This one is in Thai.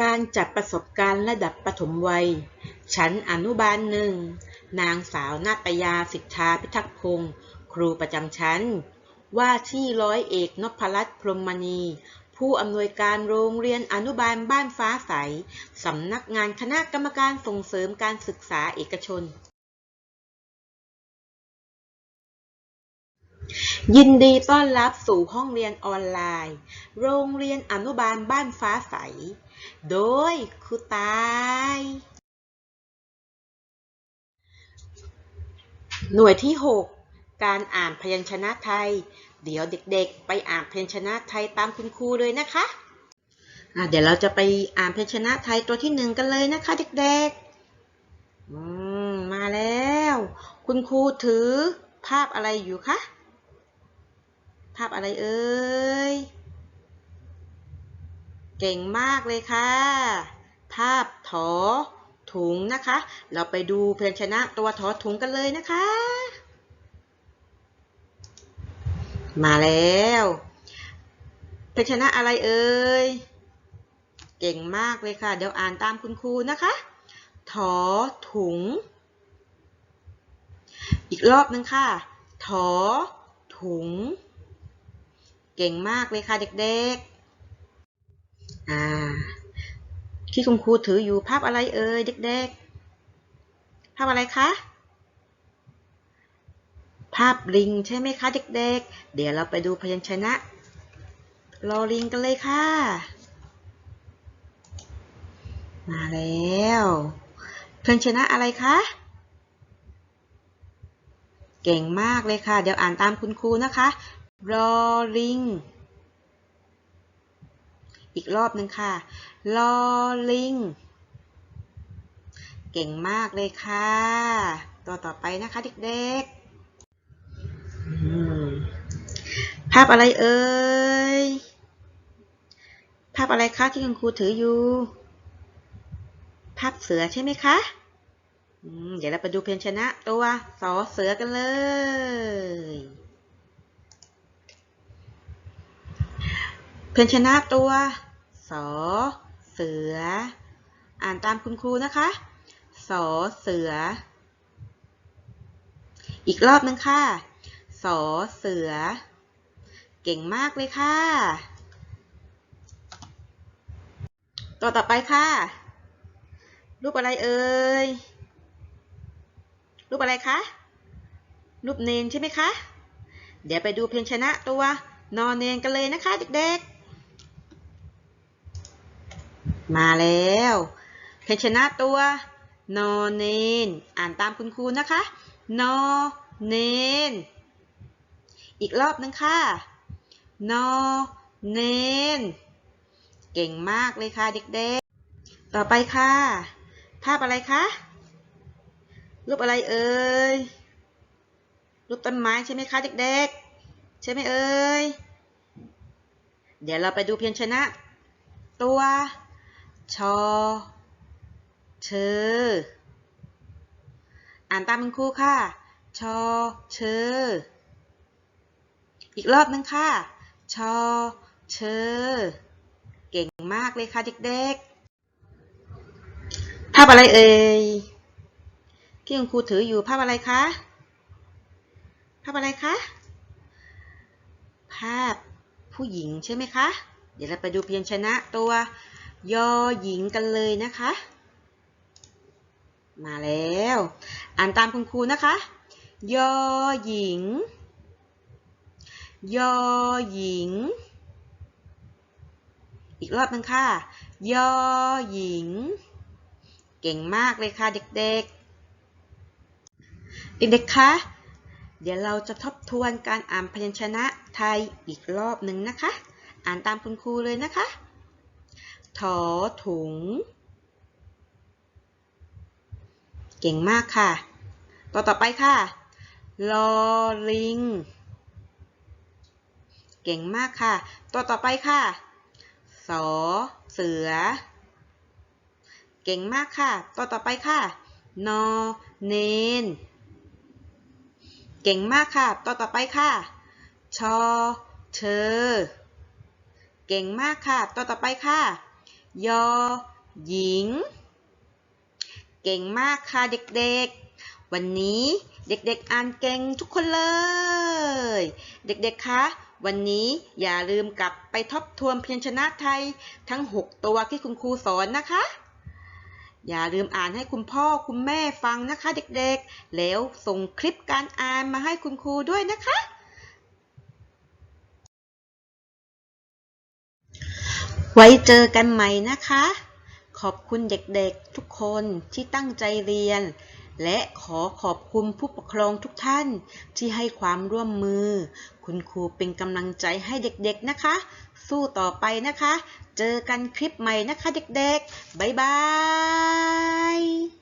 การจัดประสบการณ์ระดับประถมวัย ชั้นอนุบาลหนึ่ง นางสาวนาตยาสิทธาพิทักษ์พงศ์ครูประจำชั้น ว่าที่ร้อยเอกนพรัตน์พรหมณี ผู้อำนวยการโรงเรียนอนุบาลบ้านฟ้าใส สำนักงานคณะกรรมการส่งเสริมการศึกษาเอกชน ยินดีต้อนรับสู่ห้องเรียนออนไลน์ โรงเรียนอนุบาลบ้านฟ้าใส โดยครูตาย หน่วยที่ 6 การอ่านพยัญชนะไทย เดี๋ยวเด็กๆ ไปอ่านพยัญชนะไทยตามคุณครูเลยนะคะะเดี๋ยวเราจะไปอ่านพยัญชนะไทยตัวที่หนึ่งกันเลยนะคะเด็กๆมมาแล้ว คุณครูถือภาพอะไรอยู่คะ ภาพอะไรเอ่ย เก่งมากเลยค่ะ ภาพถอถุงนะคะ เราไปดูเพยัญชนะตัวถอถุงกันเลยนะคะ มาแล้ว เพยัญชนะอะไรเอ่ย เก่งมากเลยค่ะ เดี๋ยวอ่านตามคุณครูนะคะ ถอถุง อีกรอบนึงค่ะ ถอถุง เก่งมากเลยค่ะเด็กๆ อ่า ที่คุณครูถืออยู่ภาพอะไรเอ่ยเด็กๆ ภาพอะไรคะ ภาพลิงใช่ไหมคะเด็กๆ เดี๋ยวเราไปดูพยัญชนะรอลิงกันเลยค่ะ มาแล้วพยัญชนะอะไรคะ เก่งมากเลยค่ะ เดี๋ยวอ่านตามคุณครูนะคะรอลิง อีกรอบหนึ่งค่ะลอลิง เก่งมากเลยค่ะ ตัวต่อไปนะคะเด็กๆอืมภาพอะไรเอ่ย ภาพอะไรคะที่คุณครูถืออยู่ ภาพเสือใช่ไหมคะอืมเดี๋ยวเราไปดูเพยญชนะตัวสอเสือกันเลย เพยญชนะตัว สอ เสือ อ่านตามคุณครูนะคะ สอเสือ อีกรอบนึงค่ะ สอเสือ เก่งมากเลยค่ะตัวต่อไปค่ะ รูปอะไรเอ่ย รูปอะไรคะ รูปเนนใช่ไหมคะ เดี๋ยวไปดูเพียงชนะตัวนอนเนนกันเลยนะคะเด็กๆ มาแล้วเพียงชนะตัวนอนเนน อ่านตามคุณครูนะคะ นอเนน อีกรอบนึงค่ะ นอเนน เก่งมากเลยค่ะเด็กๆ ต่อไปค่ะ ภาพอะไรคะ รูปอะไรเอ่ย รูปต้นไม้ใช่ไหมคะเด็กๆ ใช่ไหมเอ่ย เดี๋ยวเราไปดูเพียงชนะ ตัว ชอ เชอ อ่านตามคุณครูค่ะ ชอ เชอ อีกรอบนึงค่ะ ชอ เชอ เก่งมากเลยค่ะเด็กๆ ภาพอะไรเอ่ย ที่คุณครูถืออยู่ภาพอะไรคะ ภาพอะไรคะ ภาพผู้หญิงใช่ไหมคะ เดี๋ยวเราไปดูเพียงชนะตัว ยอหญิงกันเลยนะคะ มาแล้ว อ่านตามคุณครูนะคะ ยอหญิง ยอหญิง อีกรอบหนึงค่ะ ยอหญิง เก่งมากเลยค่ะเด็กๆ เด็กๆคะเดี๋ยวเราจะทบทวนการอ่านพยัญชนะไทยอีกรอบหนึ่งนะคะ อ่านตามคุณครูเลยนะคะ ถอถุง เก่งมากค่ะ ต่อต่อไปค่ะ ลอลิง เก่งมากค่ะตัวต่อไปค่ะ สอเสือ เก่งมากค่ะตัวต่อไปค่ะ นอเนน เก่งมากค่ะตัวต่อไปค่ะ ชอเชอเก่งมากค่ะตัวต่อไปค่ะ ยอหญิง เก่งมากค่ะเด็กๆ วันนี้เด็กๆอ่านเก่งทุกคนเลย เด็กๆ คะ วันนี้อย่าลืมกลับไปทบทวนพยัญชนะไทยทั้ง 6 ตัวที่คุณครูสอนนะคะ อย่าลืมอ่านให้คุณพ่อคุณแม่ฟังนะคะ เด็กๆ แล้วส่งคลิปการอ่านมาให้คุณครูด้วยนะคะ ไว้เจอกันใหม่นะคะ ขอบคุณเด็กๆทุกคนที่ตั้งใจเรียน และขอขอบคุณผู้ปกครองทุกท่านที่ให้ความร่วมมือ คุณครูเป็นกำลังใจให้เด็กๆนะคะ สู้ต่อไปนะคะ เจอกันคลิปใหม่นะคะเด็กๆ บ๊ายบาย